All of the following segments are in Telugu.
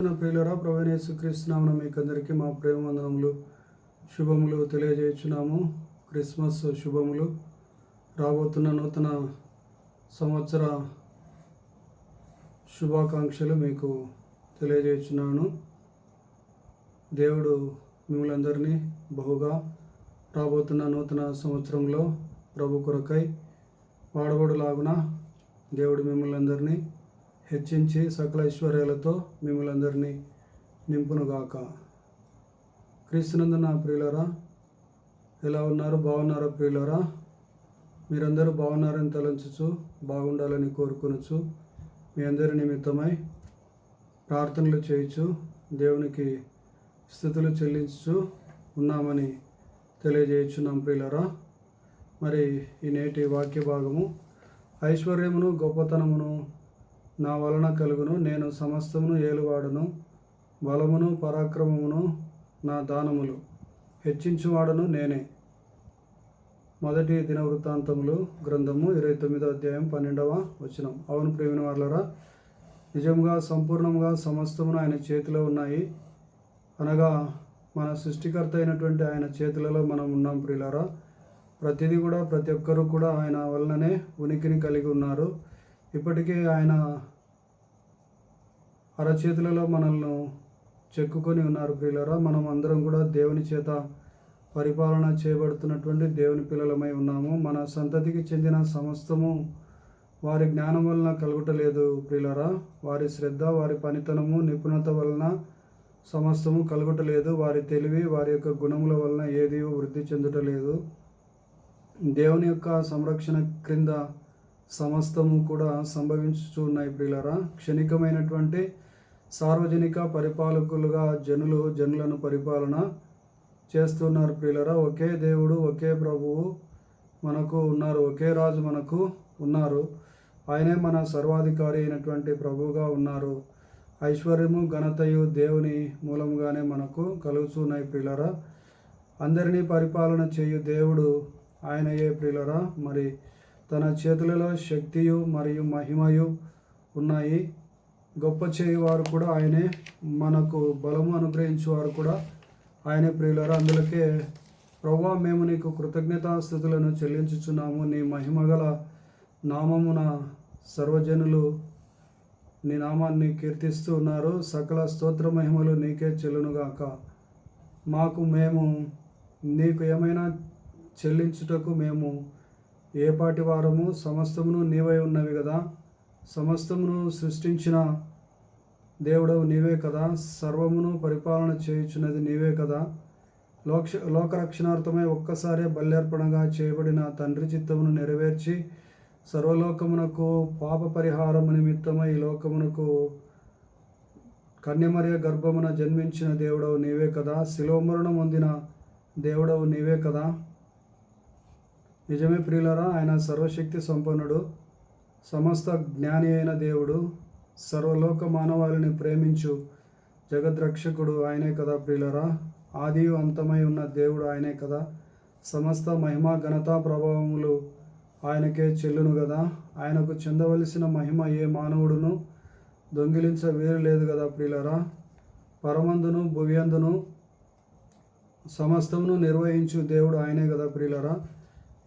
నా ప్రియులరా ప్రవీణేశు కృష్ణామన మీకు అందరికీ మా ప్రేమ వందనములు శుభములు తెలియజేస్తున్నాము క్రిస్మస్ శుభములు. రాబోతున్న నూతన సంవత్సర శుభాకాంక్షలు మీకు తెలియజేస్తున్నాను దేవుడు మిమ్మల్ని అందరినీ బహుగా రాబోతున్న నూతన సంవత్సరంలో ప్రభు కొరకై వాడబడులాగున దేవుడు మిమ్మల్ని అందరినీ హెచ్చించి సకల ఐశ్వర్యాలతో మిమ్మల్ని అందరినీ నింపునుగాక. క్రీస్తునందు నా ప్రియులరా ఎలా ఉన్నారు? బాగున్నారా ప్రియులరా? మీరందరూ బాగున్నారని తలంచుచు బాగుండాలని కోరుకొనొచ్చు మీ అందరి నిమిత్తమై ప్రార్థనలు చేయొచ్చు దేవునికి స్థుతులు చెల్లించు ఉన్నామని తెలియజేయచ్చున్నాం ప్రియులరా. మరి ఈ నేటి వాక్య భాగము ఐశ్వర్యమును గొప్పతనమును నా వలన కలుగును. నేను సమస్తమును ఏలువాడును. బలమును పరాక్రమమును నా దానములు హెచ్చించువాడను నేనే. మొదటి దిన వృత్తాంతములు గ్రంథము ఇరవై తొమ్మిదో అధ్యాయం పన్నెండవ వచనం. అవును ప్రేమిన వాళ్ళరా నిజంగా సంపూర్ణంగా సమస్తమును ఆయన చేతిలో ఉన్నాయి. అనగా మన సృష్టికర్త అయినటువంటి ఆయన చేతులలో మనం ఉన్నాం ప్రియులారా. ప్రతిదీ కూడా ప్రతి ఒక్కరూ కూడా ఆయన వలననే ఉనికిని కలిగి ఉన్నారు. ఇప్పటికే ఆయన అరచేతులలో మనల్ని చెక్కుకొని ఉన్నారు ప్రియులరా. మనం అందరం కూడా దేవుని చేత పరిపాలన చేయబడుతున్నటువంటి దేవుని పిల్లలమై ఉన్నాము. మన సంతతికి చెందిన సమస్తము వారి జ్ఞానం వలన కలుగుటలేదు ప్రియులరా. వారి శ్రద్ధ వారి పనితనము నిపుణత వలన సమస్తము కలుగుటలేదు. వారి తెలివి వారి యొక్క గుణముల వలన ఏది వృద్ధి చెందుటలేదు. దేవుని యొక్క సంరక్షణ క్రింద సమస్తము కూడా సంభవించుచున్నాయి ప్రియులరా. క్షణికమైనటువంటి సార్వజనిక పరిపాలకులుగా జనులు జనులను పరిపాలన చేస్తున్నారు ప్రియులరా. ఒకే దేవుడు ఒకే ప్రభువు మనకు ఉన్నారు ఒకే రాజు మనకు ఉన్నారు. ఆయనే మన సర్వాధికారి అయినటువంటి ప్రభువుగా ఉన్నారు. ఐశ్వర్యము ఘనతయు దేవుని మూలముగానే మనకు కలుగుతున్నాయి ప్రియులరా. అందరినీ పరిపాలన చేయు దేవుడు ఆయనయే ప్రియులరా. మరి తన చేతులలో శక్తియు మరియు మహిమయు ఉన్నాయి. గొప్ప చేయువారు కూడా ఆయనే. మనకు బలము అనుగ్రహించేవారు కూడా ఆయనే ప్రియులారు. అందులకే ప్రభా మేము నీకు కృతజ్ఞతాస్థుతులను చెల్లించుచున్నాము. నీ మహిమగల నామమున సర్వజనులు నీ నామాన్ని కీర్తిస్తూ ఉన్నారు. సకల స్తోత్ర మహిమలు నీకే చెల్లునుగాక. మాకు మేము నీకు ఏమైనా చెల్లించుటకు మేము ఏపాటి వారము సమస్తమును నీవై ఉన్నవి కదా సమస్తమును సృష్టించిన దేవుడవు నీవే కదా. సర్వమును పరిపాలన చేయుచున్నది నీవే కదా. లోక్ష లోకరక్షణార్థమై ఒక్కసారే బల్యార్పణగా చేయబడిన తండ్రి చిత్తమును నెరవేర్చి సర్వలోకమునకు పాప పరిహారము నిమిత్తమై లోకమునకు కన్యమర్య గర్భమున జన్మించిన దేవుడవు నీవే కదా. శిలోమరణం పొందిన దేవుడవు నీవే కదా. నిజమే ప్రియులరా ఆయన సర్వశక్తి సంపన్నుడు సమస్త జ్ఞాని అయిన దేవుడు సర్వలోక మానవాళిని ప్రేమించు జగద్రక్షకుడు ఆయనే కదా ప్రియులరా. ఆది అంతమై ఉన్న దేవుడు ఆయనే కదా. సమస్త మహిమ ఘనతా ప్రభావములు ఆయనకే చెల్లును కదా. ఆయనకు చెందవలసిన మహిమ ఏ మానవుడును దొంగిలించ వేరు లేదు కదా ప్రియులరా. పరమందును భువ్యందును సమస్తమును నిర్వహించు దేవుడు ఆయనే కదా ప్రియులరా.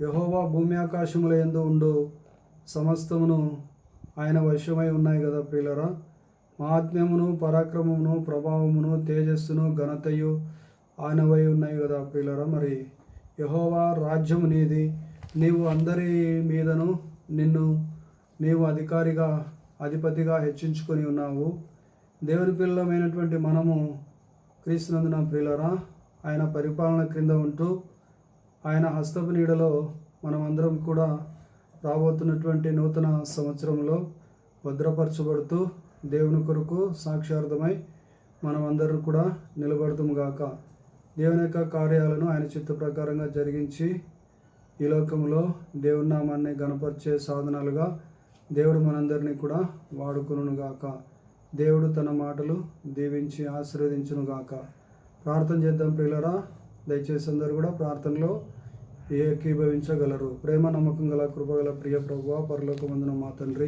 యహోవా భూమి ఆకాశముల ఎందు ఉండు. సమస్తమును ఆయన వశమై ఉన్నాయి కదా ప్రియులరా. మహాత్మ్యమును పరాక్రమమును ప్రభావమును తేజస్సును ఘనతయు ఆయనవై ఉన్నాయి కదా ప్రియులరా. మరి యహోవా రాజ్యము నీది. నీవు అందరి మీదను నిన్ను నీవు అధికారిగా అధిపతిగా హెచ్చించుకొని ఉన్నావు. దేవుని పిల్లలమైనటువంటి మనము క్రీస్తునందున ప్రియులరా ఆయన పరిపాలన క్రింద ఉంటూ ఆయన హస్తపు నీడలో మనమందరం కూడా రాబోతున్నటువంటి నూతన సంవత్సరంలో భద్రపరచబడుతూ దేవుని కొరకు సాక్షార్థమై మనమందరం కూడా నిలబడతాముగాక దేవుని యొక్క కార్యాలను ఆయన చిత్త ప్రకారంగా జరిగించి ఈ లోకంలో దేవుని నామాన్ని గణపరిచే సాధనాలుగా దేవుడు మనందరినీ కూడా వాడుకును గాక. దేవుడు తన మాటలు దీవించి ఆశీర్వదించును గాక. ప్రార్థన చేద్దాం ప్రియులరా దయచేసి అందరూ కూడా ప్రార్థనలో ఏకీభవించగలరు. ప్రేమ నమ్మకం గల కృపగల ప్రియ ప్రభువ పరలోకమందున మా తండ్రి.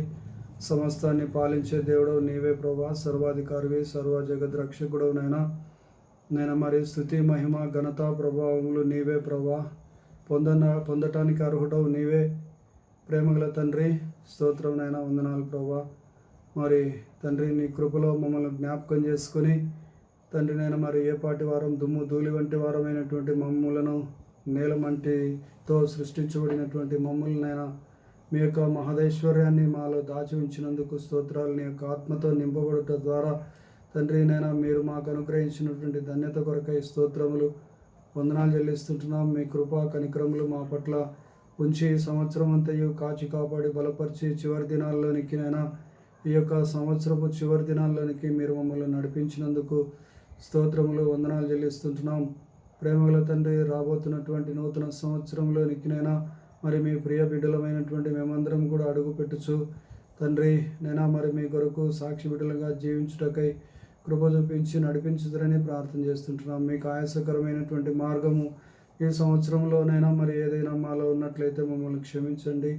సమస్తాన్ని పాలించే దేవుడు నీవే ప్రభా సర్వాధికారివి సర్వ జగద్రక్షకుడవు నైనా. నేను మరి స్థుతి మహిమ ఘనత ప్రభావములు నీవే ప్రభా పొందన పొందటానికి అర్హుడవు నీవే. ప్రేమగల తండ్రి స్తోత్రం నైనా వందనాలు ప్రభా మరి తండ్రి నీ కృపలో మమ్మల్ని జ్ఞాపకం చేసుకుని తండ్రి నేను మరి ఏ పాటి వారం దుమ్ము ధూళి వంటి వారమైనటువంటి మమ్ములను నీలమంటితో సృష్టించబడినటువంటి మమ్మల్నైనా మీ యొక్క మహదైశ్వర్యాన్ని మాలో దాచి ఉంచినందుకు స్తోత్రాలు. నీ యొక్క ఆత్మతో నింపబడుట ద్వారా తండ్రి నైనా మీరు మాకు అనుగ్రహించినటువంటి ధన్యత కొరకై స్తోత్రములు వందనాలు చెల్లిస్తుంటున్నాం. మీ కృపా కనిక్రములు మా పట్ల ఉంచి సంవత్సరం అంతయు కాచి కాపాడి బలపరిచి చివరి దినాల్లోనికి నైనా ఈ యొక్క సంవత్సరపు చివరి దినాల్లోనికి మీరు మమ్మల్ని నడిపించినందుకు స్తోత్రములు వందనాలు చెల్లిస్తుంటున్నాం. ప్రేమగల తండ్రి రాబోతున్నటువంటి నూతన సంవత్సరంలోనికినైనా మరి మీ ప్రియ బిడ్డలమైనటువంటి మేమందరం కూడా అడుగు పెట్టుచు. తండ్రి నైనా మరి మీ కొరకు సాక్షి బిడ్డలుగా జీవించుటకై కృప చూపించి నడిపించుదరని ప్రార్థన చేస్తుంటున్నాం. మీకు ఆయాసకరమైనటువంటి మార్గము ఈ సంవత్సరంలోనైనా మరి ఏదైనా మాలో ఉన్నట్లయితే మమ్మల్ని క్షమించండి.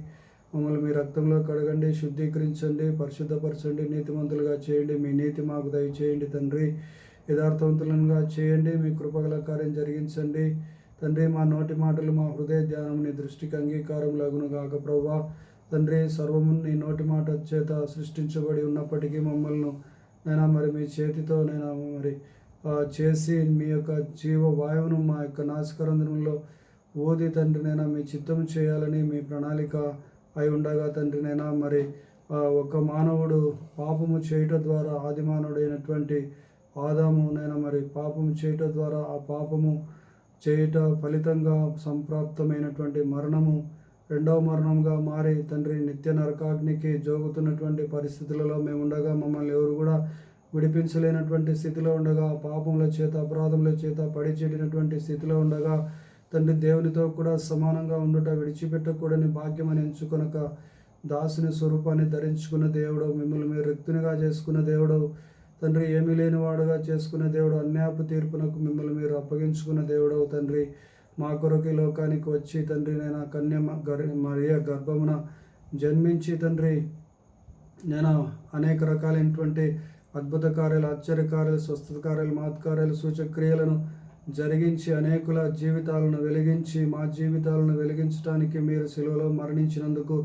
మమ్మల్ని మీ రక్తంలో కడగండి శుద్ధీకరించండి పరిశుద్ధపరచండి నీతిమంతులుగా చేయండి. మీ నీతి మాకు దయచేయండి తండ్రి. యథార్థవంతులుగా చేయండి. మీ కృపగల కార్యం జరిగించండి. తండ్రి మా నోటి మాటలు మా హృదయ ధ్యానం నీ దృష్టికి అంగీకారం లగును కాక ప్రభా తండ్రి సర్వము నీ నోటి మాట చేత సృష్టించబడి ఉన్నప్పటికీ మమ్మల్ని నైనా మరి మీ చేతితో నేను మరి చేసి మీ యొక్క జీవ వాయువును మా యొక్క నాశకరంధ్రంలో ఓది తండ్రి నేను మీ చిత్తం చేయాలని మీ ప్రణాళిక అయి ఉండగా తండ్రినైనా మరి ఒక మానవుడు పాపము చేయటం ద్వారా ఆది మానవుడైనటువంటి ఆదాము నేను మరి పాపము చేయట ద్వారా ఆ పాపము చేయుట ఫలితంగా సంప్రాప్తమైనటువంటి మరణము రెండవ మరణంగా మారి తండ్రి నిత్య నరకాగ్నికి జోగుతున్నటువంటి పరిస్థితులలో మేము ఉండగా మమ్మల్ని ఎవరు కూడా విడిపించలేనటువంటి స్థితిలో ఉండగా పాపముల చేత అపరాధముల చేత పడిచేటినటువంటి స్థితిలో ఉండగా తండ్రి దేవునితో కూడా సమానంగా ఉండుట విడిచిపెట్టకూడని భాగ్యమని ఎంచుకొనక దాసుని స్వరూపాన్ని ధరించుకున్న దేవుడు మిమ్మల్ని మీరు రిక్తునిగా చేసుకున్న దేవుడు తండ్రి ఏమీ లేనివాడుగా చేసుకునే దేవుడు అన్యాపు తీర్పునకు మిమ్మల్ని మీరు అప్పగించుకున్న దేవుడు తండ్రి. మా కొరకు ఈ లోకానికి వచ్చి తండ్రి నేను కన్య మరియ గర్భమున జన్మించి తండ్రి నేను అనేక రకాలైనటువంటి అద్భుత కార్యాలు ఆశ్చర్య కార్యాలు స్వస్థత కార్యాలు మహత్కార్యాలు సూచక్రియలను జరిగించి అనేకుల జీవితాలను వెలిగించి మా జీవితాలను వెలిగించడానికి మీరు సెలవులో మరణించినందుకు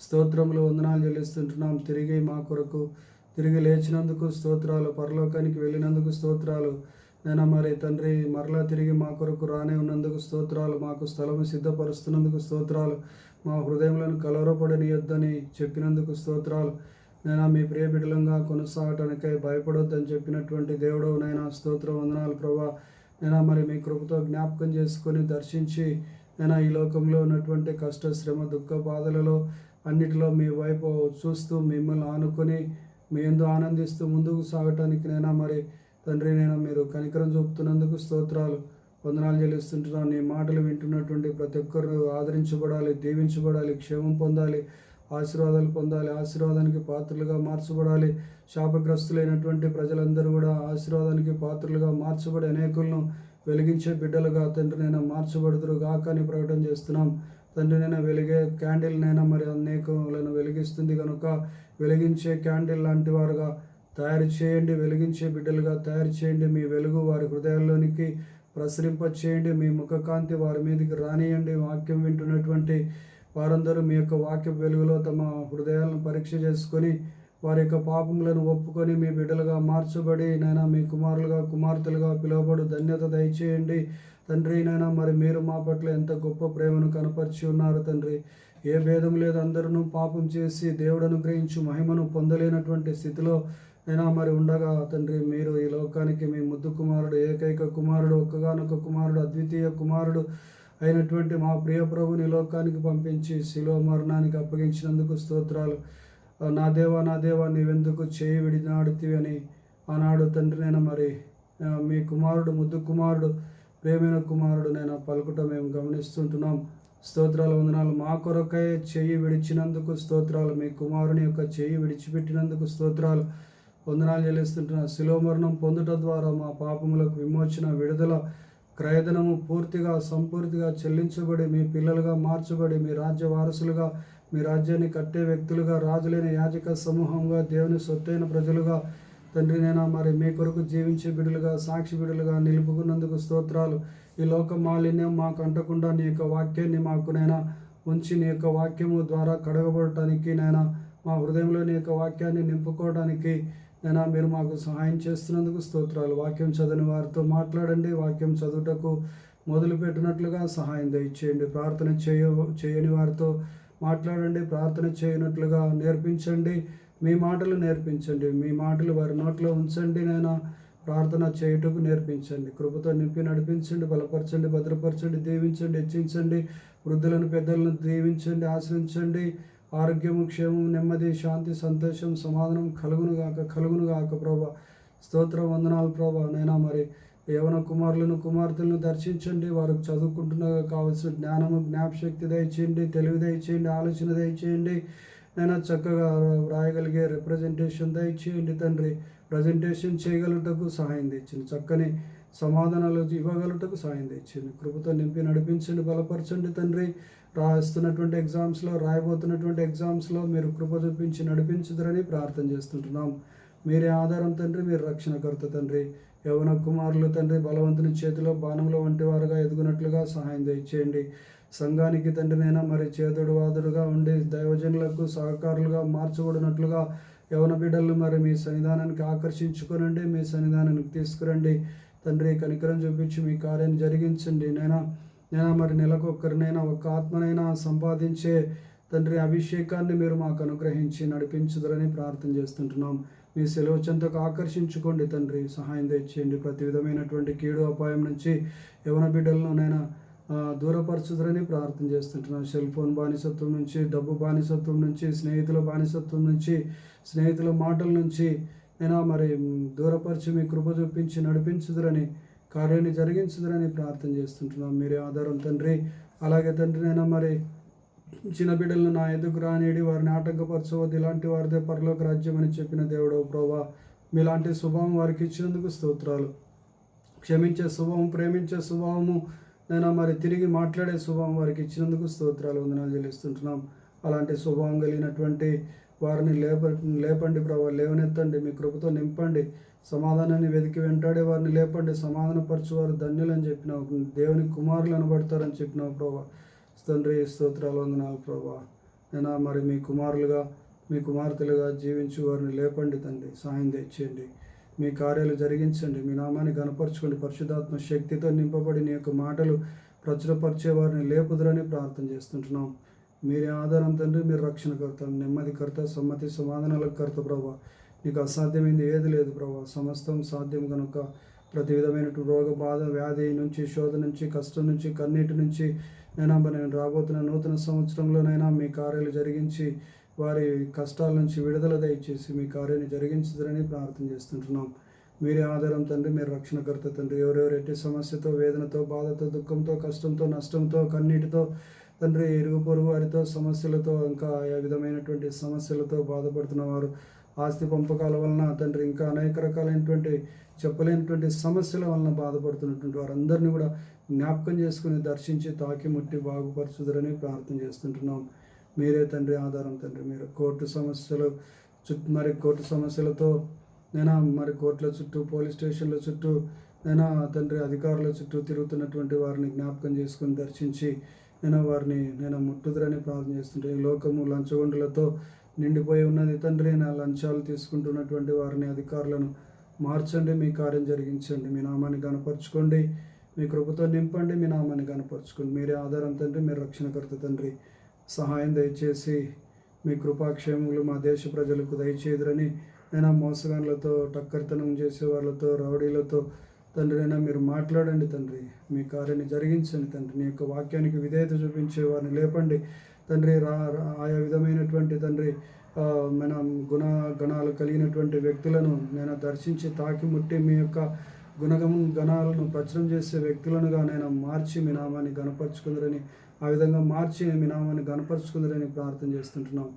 స్తోత్రములు వందనాలు చెల్లిస్తుంటున్నాం. తిరిగి మా కొరకు తిరిగి లేచినందుకు స్తోత్రాలు పరలోకానికి వెళ్ళినందుకు స్తోత్రాలు. నేను మరి తండ్రి మరలా తిరిగి మా కొరకు రానే ఉన్నందుకు స్తోత్రాలు మాకు స్థలము సిద్ధపరుస్తున్నందుకు స్తోత్రాలు. మా హృదయములను కలవరపడనియొద్దని చెప్పినందుకు స్తోత్రాలు. నేను మీ ప్రియ బిడ్డలంగా కొనసాగటానికై భయపడొద్దని చెప్పినటువంటి దేవుడు నైనా స్తోత్ర వందనాలు ప్రభా. నేను మరి మీ కృపతో జ్ఞాపకం చేసుకొని దర్శించి నేను ఈ లోకంలో ఉన్నటువంటి కష్ట శ్రమ దుఃఖ బాధలలో అన్నిటిలో మీ వైపు చూస్తూ మిమ్మల్ని ఆనుకొని మీ ఎందు ఆనందిస్తూ ముందుకు సాగటానికి నైనా మరి తండ్రి నేను మీరు కనికరం చూపుతున్నందుకు స్తోత్రాలు వందనాలు చెల్లిస్తుంటున్నాను నీ మాటలు వింటున్నటువంటి ప్రతి ఒక్కరు ఆదరించబడాలి దీవించబడాలి క్షేమం పొందాలి ఆశీర్వాదాలు పొందాలి ఆశీర్వాదానికి పాత్రలుగా మార్చబడాలి. శాపగ్రస్తులైనటువంటి ప్రజలందరూ కూడా ఆశీర్వాదానికి పాత్రలుగా మార్చబడి అనేకులను వెలిగించే బిడ్డలుగా తండ్రి నేను మార్చబడుదురు గాక అని ప్రకటన చేస్తున్నాం. తండ్రినైనా వెలిగే క్యాండిల్నైనా మరి అనేకలను వెలిగిస్తుంది కనుక వెలిగించే క్యాండిల్ లాంటి వారుగా తయారు చేయండి వెలిగించే బిడ్డలుగా తయారు చేయండి. మీ వెలుగు వారి హృదయాల్లోనికి ప్రసరింప చేయండి మీ ముఖకాంతి వారి మీదకి రానియండి. వాక్యం వింటున్నటువంటి వారందరూ మీ యొక్క వాక్య వెలుగులో తమ హృదయాలను పరీక్ష చేసుకొని వారి యొక్క పాపములను ఒప్పుకొని మీ బిడ్డలుగా మార్చబడి నైనా మీ కుమారులుగా కుమార్తెలుగా పిలువబడు ధన్యత దయచేయండి. తండ్రి నైనా మరి మీరు మా పట్ల ఎంత గొప్ప ప్రేమను కనపరిచి ఉన్నారు తండ్రి? ఏ భేదం లేదు అందరూ పాపం చేసి దేవుడు అనుగ్రహించి మహిమను పొందలేనటువంటి స్థితిలో అయినా మరి ఉండగా తండ్రి మీరు ఈ లోకానికి మీ ముద్దు కుమారుడు ఏకైక కుమారుడు ఒక్కగానొక్క కుమారుడు అద్వితీయ కుమారుడు అయినటువంటి మా ప్రియ ప్రభుని లోకానికి పంపించి శిలో మరణానికి అప్పగించినందుకు స్తోత్రాలు. నా దేవా నా దేవా నీవెందుకు చేయి విడినాడుతివి అని ఆనాడు తండ్రినైనా మరి మీ కుమారుడు ముద్దు కుమారుడు ప్రేమైన కుమారుడు నేను పలుకుట మేము గమనిస్తుంటున్నాం. స్తోత్రాలు వందనాలు మా కొరకై చెయ్యి విడిచినందుకు స్తోత్రాలు మీ కుమారుని యొక్క చెయ్యి విడిచిపెట్టినందుకు స్తోత్రాలు. వందనాలు చెల్లిస్తుంటున్నాను శిలో మరణం పొందుట ద్వారా మా పాపములకు విమోచన విడుదల క్రయధనము పూర్తిగా సంపూర్తిగా చెల్లించబడి మీ పిల్లలుగా మార్చబడి మీ రాజ్య వారసులుగా మీ రాజ్యాన్ని కట్టే వ్యక్తులుగా రాజులైన యాజక సమూహంగా దేవుని సొత్తైన ప్రజలుగా తండ్రి నేను మరి మీ కొరకు జీవించే బిడులుగా సాక్షి బిడులుగా నిలుపుకున్నందుకు స్తోత్రాలు. ఈ లోక మాలిన్యం మాకు అంటకుండా నీ యొక్క వాక్యాన్ని మాకు నైనా ఉంచి నీ యొక్క వాక్యము ద్వారా కడగబడటానికి నైనా మా హృదయంలో నీ యొక్క వాక్యాన్ని నింపుకోవడానికి నైనా మీరు మాకు సహాయం చేస్తున్నందుకు స్తోత్రాలు. వాక్యం చదివిన వారితో మాట్లాడండి. వాక్యం చదువుటకు మొదలుపెట్టినట్లుగా సహాయం దయచేయండి. ప్రార్థన చేయ చేయని వారితో మాట్లాడండి. ప్రార్థన చేయనట్లుగా నేర్పించండి. మీ మాటలు నేర్పించండి. మీ మాటలు వారి నోట్లో ఉంచండి నేను ప్రార్థన చేయుటకు నేర్పించండి. కృపతో నింపి నడిపించండి. బలపరచండి. భద్రపరచండి. దీవించండి. హెచ్చించండి. వృద్ధులను పెద్దలను దీవించండి. ఆశ్రయించండి. ఆరోగ్యము క్షేమం నెమ్మది శాంతి సంతోషం సమాధానం కలుగును గాక కలుగును గాక ప్రభా. స్తోత్ర వందనాలు ప్రభా. నైనా మరి యవన కుమారులను కుమార్తెలను దర్శించండి. వారు చదువుకుంటున్న కావాల్సిన జ్ఞానము జ్ఞాపశక్తి దయచేయండి. తెలివి దయచేయండి. ఆలోచన దయచేయండి. నైనా చక్కగా వ్రాయగలిగే రిప్రజెంటేషన్ దయచేయండి తండ్రి. ప్రజెంటేషన్ చేయగలుగుటకు సహాయం తెచ్చింది. చక్కని సమాధానాలు ఇవ్వగలుగుటకు సహాయం తెచ్చింది. కృపతో నింపి నడిపించండి బలపరచండి తండ్రి. రాస్తున్నటువంటి ఎగ్జామ్స్లో రాయబోతున్నటువంటి ఎగ్జామ్స్లో మీరు కృప చూపించి నడిపించుదరని ప్రార్థన చేస్తుంటున్నాం. మీరే ఆధారం తండ్రి మీరు రక్షణకర్త తండ్రి. యవన కుమారులు తండ్రి బలవంతుని చేతిలో బాణంలో వంటి వారుగా ఎదుగునట్లుగా సహాయం దయచేయండి సంఘానికి తండ్రినైనా మరి చేతుడు వాదుడుగా ఉండి దైవజనులకు సహకారులుగా మార్చబడినట్లుగా యవన బిడ్డలు మరి మీ సన్నిధానానికి ఆకర్షించుకునండి మీ సన్నిధానానికి తీసుకురండి. తండ్రి కనికరం చూపించి మీ కార్యాన్ని జరిగించండి. నైనా నేను మరి నెలకు ఒక్కరినైనా ఒక్క ఆత్మనైనా సంపాదించే తండ్రి అభిషేకాన్ని మీరు మాకు అనుగ్రహించి నడిపించుదరని ప్రార్థన చేస్తుంటున్నాం. మీ సెలవుచంతకు ఆకర్షించుకోండి తండ్రి. సహాయం తెచ్చేయండి ప్రతి విధమైనటువంటి కీడు అపాయం నుంచి యవన బిడ్డలను నైనా దూరపరచుదరని ప్రార్థన చేస్తుంటున్నాం. సెల్ ఫోన్ బానిసత్వం నుంచి డబ్బు బానిసత్వం నుంచి స్నేహితుల బానిసత్వం నుంచి స్నేహితుల మాటల నుంచి నేను మరి దూరపరిచి మీ కృప చూపించి నడిపించుదురని కార్యాన్ని జరిగించుదురని ప్రార్థన చేస్తుంటున్నాం. మీరే ఆధారం తండ్రి. అలాగే తండ్రి నేను మరి చిన్న బిడ్డలను నా ఎదుగు రానిడి వారిని ఆటంకపరచవద్దు. ఇలాంటి వారిదే పరలోక రాజ్యం అని చెప్పిన దేవుడు ప్రభా మీలాంటి స్వభావం వారికి ఇచ్చినందుకు స్తోత్రాలు. క్షమించే స్వభావం ప్రేమించే స్వభావము నేను మరి తిరిగి మాట్లాడే స్వభావం వారికి ఇచ్చినందుకు స్తోత్రాలు వందనాలు చెల్లిస్తుంటున్నాం. అలాంటి స్వభావం కలిగినటువంటి వారిని లేప లేపండి ప్రభావ లేవనెత్తండి. మీ కృపతో నింపండి. సమాధానాన్ని వెతికి వెంటాడే వారిని లేపండి. సమాధానపరచువారు ధన్యులని చెప్పినావు. దేవుని కుమారులు అనబడతారని చెప్పినావు ప్రభా. తండ్రి స్తోత్రాలు వందనాలు ప్రభా. నేను మరి మీ కుమారులుగా మీ కుమార్తెలుగా జీవించి వారిని లేపండి తండ్రి. సాయం తెచ్చేయండి. మీ కార్యాలు జరిగించండి. మీ నామాన్ని గనపరచుకోండి పరిశుధాత్మ శక్తితో నింపబడి నీ యొక్క మాటలు ప్రచురపరిచే వారిని లేపుదురని ప్రార్థన చేస్తుంటున్నాం. మీరే ఆధారం తండ్రి మీరు రక్షణకర్త నెమ్మదికర్త సమ్మతి సమాధానాలకు కర్త ప్రభా. నీకు అసాధ్యమైంది ఏది లేదు ప్రభా. సమస్తం సాధ్యం కనుక ప్రతి విధమైన రోగ బాధ వ్యాధి నుంచి శోధ నుంచి కష్టం నుంచి కన్నీటి నుంచి నైనా నేను రాబోతున్న నూతన సంవత్సరంలోనైనా మీ కార్యాలు జరిగించి వారి కష్టాల నుంచి విడుదల దయచేసి మీ కార్యాన్ని జరిగించుదరని ప్రార్థన చేస్తుంటున్నాం. మీరే ఆధారం తండ్రి మీరు రక్షణకర్త తండ్రి. ఎవరెవరు ఎట్టి సమస్యతో వేదనతో బాధతో దుఃఖంతో కష్టంతో నష్టంతో కన్నీటితో తండ్రి ఇరుగు పొరుగు వారితో సమస్యలతో ఇంకా ఆయా విధమైనటువంటి సమస్యలతో బాధపడుతున్న వారు ఆస్తి పంపకాల వలన తండ్రి ఇంకా అనేక రకాలైనటువంటి చెప్పలేనటువంటి సమస్యల వలన బాధపడుతున్నటువంటి వారందరినీ కూడా జ్ఞాపకం చేసుకుని దర్శించి తాకి ముట్టి బాగుపరచుదరని ప్రార్థన చేస్తుంటున్నాం. మీరే తండ్రి ఆధారం తండ్రి. మీరు కోర్టు సమస్యలు చుట్టూ మరి కోర్టు సమస్యలతో నేను మరి కోర్టుల చుట్టూ పోలీస్ స్టేషన్ల చుట్టూ నేను తండ్రి అధికారుల చుట్టూ తిరుగుతున్నటువంటి వారిని జ్ఞాపకం చేసుకుని దర్శించి నేను వారిని నేను ముట్టుదరని ప్రార్థన చేస్తుంటే ఈ లోకము లంచగొండులతో నిండిపోయి ఉన్నది తండ్రి. నా లంచాలు తీసుకుంటున్నటువంటి వారిని అధికారులను మార్చండి. మీ కార్యం జరిగించండి. మీ నామాన్ని కనపరచుకోండి మీ కృపతో నింపండి. మీ నామాన్ని కనపరచుకోండి మీరే ఆధారం తండ్రి. మీరు రక్షణకర్త తండ్రి. సహాయం దయచేసి మీ కృపాక్షేమములు మా దేశ ప్రజలకు దయచేదురని నేను మోసగాన్లతో టక్కర్తనం చేసే వాళ్ళతో రౌడీలతో తండ్రి అయినా మీరు మాట్లాడండి తండ్రి. మీ కార్యాన్ని జరిగించండి తండ్రి. నీ యొక్క వాక్యానికి విధేయత చూపించే వారిని లేపండి తండ్రి. రా ఆయా విధమైనటువంటి తండ్రి మన గుణ గణాలు కలిగినటువంటి వ్యక్తులను నేను దర్శించి తాకి ముట్టి మీ యొక్క గుణగం గణాలను ప్రచురం చేసే వ్యక్తులనుగా నేను మార్చి మీ నామాన్ని గనపరుచుకుందరని ఆ విధంగా మార్చి మీ నామాన్ని గనపరుచుకుందరని ప్రార్థన చేస్తుంటున్నాం.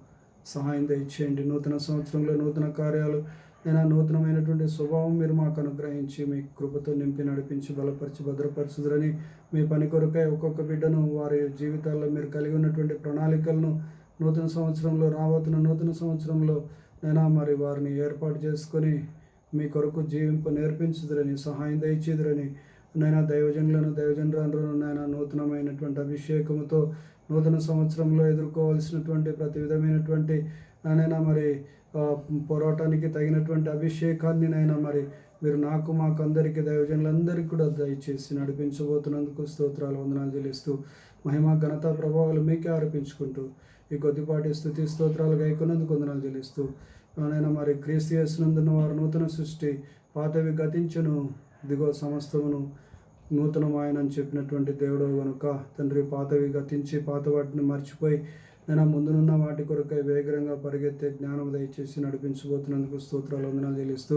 సహాయం దయచేయండి. నూతన సంవత్సరంలో నూతన కార్యాలు నేను నూతనమైనటువంటి స్వభావం మీరు మాకు అనుగ్రహించి మీ కృపతో నింపి నడిపించి బలపరిచి భద్రపరచుదరని మీ పని కొరకై ఒక్కొక్క బిడ్డను వారి జీవితాల్లో మీరు కలిగి ఉన్నటువంటి ప్రణాళికలను నూతన సంవత్సరంలో రాబోతున్న నూతన సంవత్సరంలో నైనా మరి వారిని ఏర్పాటు చేసుకొని మీ కొరకు జీవింపు నేర్పించుదురని సహాయం దయచేదురని నైనా దైవజనులను దైవజనులను నాయన నూతనమైనటువంటి అభిషేకముతో నూతన సంవత్సరంలో ఎదుర్కోవాల్సినటువంటి ప్రతి విధమైనటువంటి నైనా మరి పోరాటానికి తగినటువంటి అభిషేకాన్ని నైనా మరి మీరు నాకు మాకు అందరికీ దైవజనులందరికీ కూడా దయచేసి నడిపించబోతున్నందుకు స్తోత్రాలు వందనాలు చెల్లిస్తూ మహిమ ఘనత ప్రభావాలు మీకే అర్పించుకుంటూ ఈ కొద్దిపాటి స్థుతి స్తోత్రాలు గైకున్నందుకు వందనాలు చెల్లిస్తూ నేను మరి క్రీస్తు చేసినందున వారు నూతన సృష్టి పాతవి గతించును. దిగో సమస్తమును నూతనమాయనని చెప్పినటువంటి దేవుడు కనుక తండ్రి పాతవి గతించి పాత వాటిని మర్చిపోయి నేను ముందునున్న వాటి కొరకై వేగరంగా పరిగెత్తే జ్ఞానం దయచేసి నడిపించబోతున్నందుకు స్తోత్రాలు వందనాలు చెల్లిస్తూ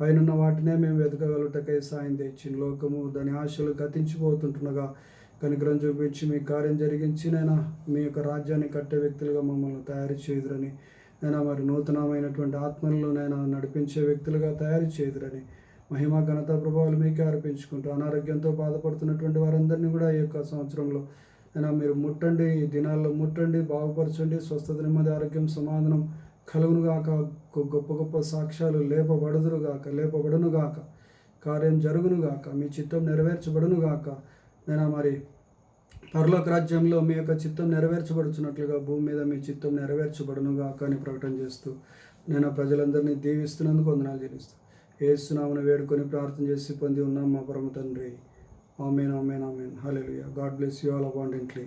పైనున్న వాటినే మేము వెతకగలుగుటకై సాయం తెచ్చిన లోకము దాని ఆశలు గతించిపోతుంటుండగా కనికరం చూపించి మీ కార్యం జరిగించి నేను మీ యొక్క రాజ్యాన్ని కట్టే వ్యక్తులుగా మమ్మల్ని తయారు చేయుదురని నైనా మరి నూతనమైనటువంటి ఆత్మలను నైనా నడిపించే వ్యక్తులుగా తయారు చేయదురని మహిమ ఘనత ప్రభావాలు మీకే అర్పించుకుంటూ అనారోగ్యంతో బాధపడుతున్నటువంటి వారందరినీ కూడా ఈ యొక్క సంవత్సరంలో అయినా మీరు ముట్టండి ఈ దినాల్లో ముట్టండి బాగుపరచండి స్వస్థత నెమ్మది ఆరోగ్యం సమాధానం కలుగును గాక గొప్ప గొప్ప సాక్ష్యాలు లేపబడదురుగాక గాక గాక కార్యం జరుగును గాక మీ చిత్తం నెరవేర్చబడునుగాక నేను మరి పరలోక రాజ్యంలో మీ యొక్క చిత్తం నెరవేర్చబడుచున్నట్లుగా భూమి మీద మీ చిత్తం నెరవేర్చబడునుగా కానీ ప్రకటన చేస్తూ నేను ప్రజలందరినీ దీవిస్తున్నందుకు వందనాలు చెల్లిస్తూ ఏసునామను వేడుకొని ప్రార్థన చేసి పొంది ఉన్నాం మా పరమ తండ్రి. Amen amen amen. Hello God bless you all abundantly